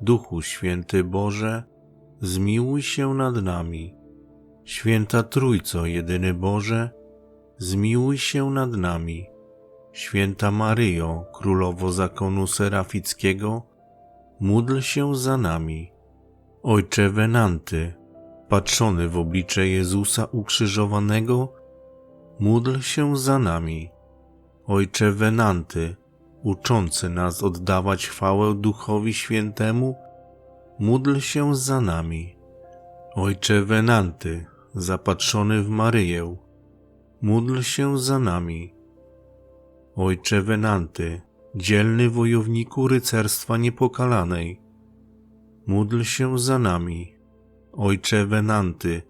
Duchu Święty Boże, zmiłuj się nad nami. Święta Trójco, jedyny Boże, zmiłuj się nad nami. Święta Maryjo, Królowo Zakonu Serafickiego, módl się za nami. Ojcze Wenanty, patrzony w oblicze Jezusa ukrzyżowanego, módl się za nami. Ojcze Wenanty, uczący nas oddawać chwałę Duchowi Świętemu, módl się za nami. Ojcze Wenanty, zapatrzony w Maryję, módl się za nami. Ojcze Wenanty, dzielny wojowniku rycerstwa niepokalanej, módl się za nami. Ojcze Wenanty,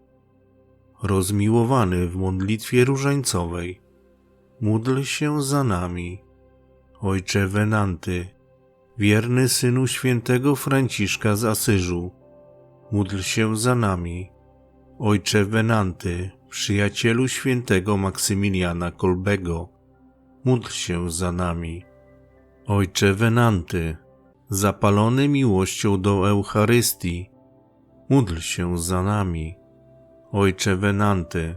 rozmiłowany w modlitwie różańcowej, módl się za nami. Ojcze Wenanty, wierny synu świętego Franciszka z Asyżu, módl się za nami. Ojcze Wenanty, przyjacielu świętego Maksymiliana Kolbego, módl się za nami. Ojcze Wenanty, zapalony miłością do Eucharystii, módl się za nami. Ojcze Wenanty,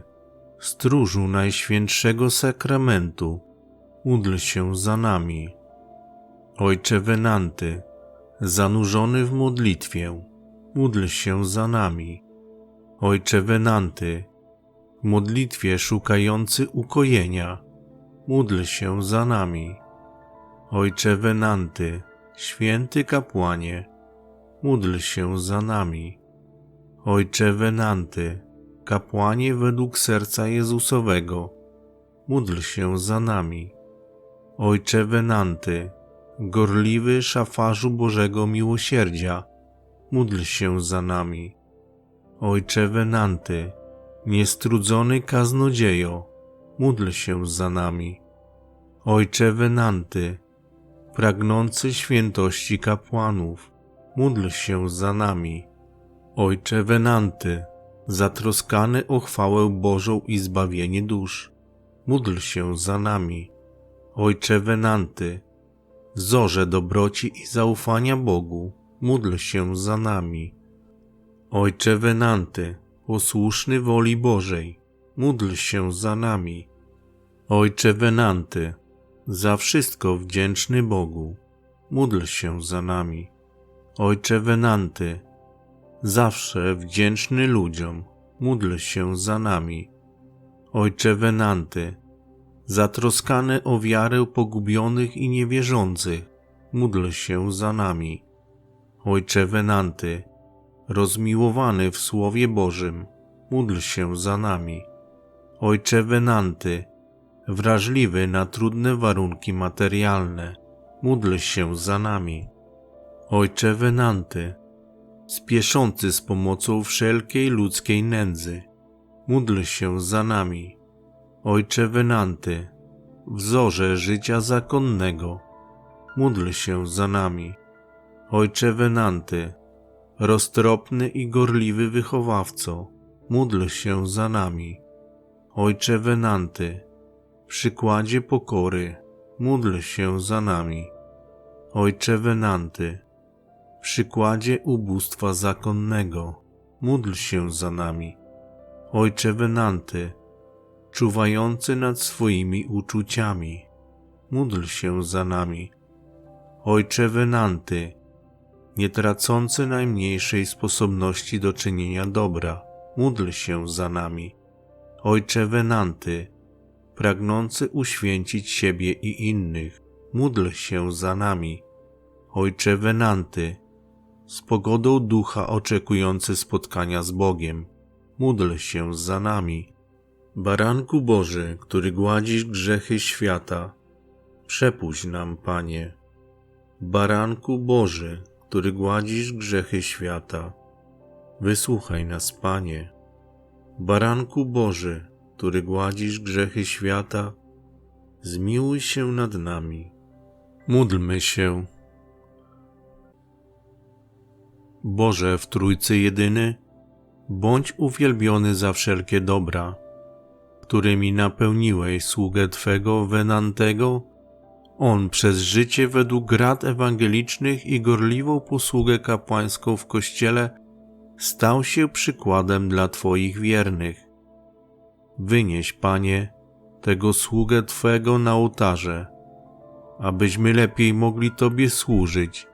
stróżu Najświętszego Sakramentu, módl się za nami. Ojcze Wenanty, zanurzony w modlitwie, módl się za nami. Ojcze Wenanty, w modlitwie szukający ukojenia, módl się za nami. Ojcze Wenanty, święty kapłanie, módl się za nami. Ojcze Wenanty, kapłanie według serca Jezusowego, módl się za nami. Ojcze Wenanty, gorliwy szafarzu Bożego Miłosierdzia, módl się za nami. Ojcze Wenanty, niestrudzony kaznodziejo, módl się za nami. Ojcze Wenanty, pragnący świętości kapłanów, módl się za nami. Ojcze Wenanty, zatroskany o chwałę Bożą i zbawienie dusz, módl się za nami. Ojcze Wenanty, wzorze dobroci i zaufania Bogu, módl się za nami. Ojcze Wenanty, posłuszny woli Bożej, módl się za nami. Ojcze Wenanty, za wszystko wdzięczny Bogu, módl się za nami. Ojcze Wenanty, zawsze wdzięczny ludziom, módl się za nami. Ojcze Wenanty, zatroskany o wiarę pogubionych i niewierzących, módl się za nami. Ojcze Wenanty, rozmiłowany w Słowie Bożym, módl się za nami. Ojcze Wenanty, wrażliwy na trudne warunki materialne, módl się za nami. Ojcze Wenanty, spieszący z pomocą wszelkiej ludzkiej nędzy, módl się za nami. Ojcze Wenanty, wzorze życia zakonnego, módl się za nami. Ojcze Wenanty, roztropny i gorliwy wychowawco, módl się za nami. Ojcze Wenanty, przykładzie pokory, módl się za nami. Ojcze Wenanty, przykładzie ubóstwa zakonnego, módl się za nami. Ojcze Wenanty, czuwający nad swoimi uczuciami, módl się za nami. Ojcze Wenanty, nie tracący najmniejszej sposobności do czynienia dobra, módl się za nami. Ojcze Wenanty, pragnący uświęcić siebie i innych, módl się za nami. Ojcze Wenanty, z pogodą ducha oczekujący spotkania z Bogiem, módl się za nami. Baranku Boży, który gładzisz grzechy świata, przepuść nam, Panie. Baranku Boży, który gładzisz grzechy świata, wysłuchaj nas, Panie. Baranku Boży, który gładzisz grzechy świata, zmiłuj się nad nami. Módlmy się. Boże w Trójcy Jedyny, bądź uwielbiony za wszelkie dobra, którymi napełniłeś sługę Twego Wenantego, on przez życie według rad ewangelicznych i gorliwą posługę kapłańską w Kościele stał się przykładem dla Twoich wiernych. Wynieś, Panie, tego sługę Twego na ołtarze, abyśmy lepiej mogli Tobie służyć.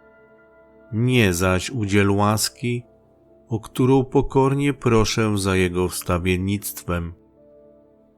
Nie zaś udziel łaski, o którą pokornie proszę za Jego wstawiennictwem.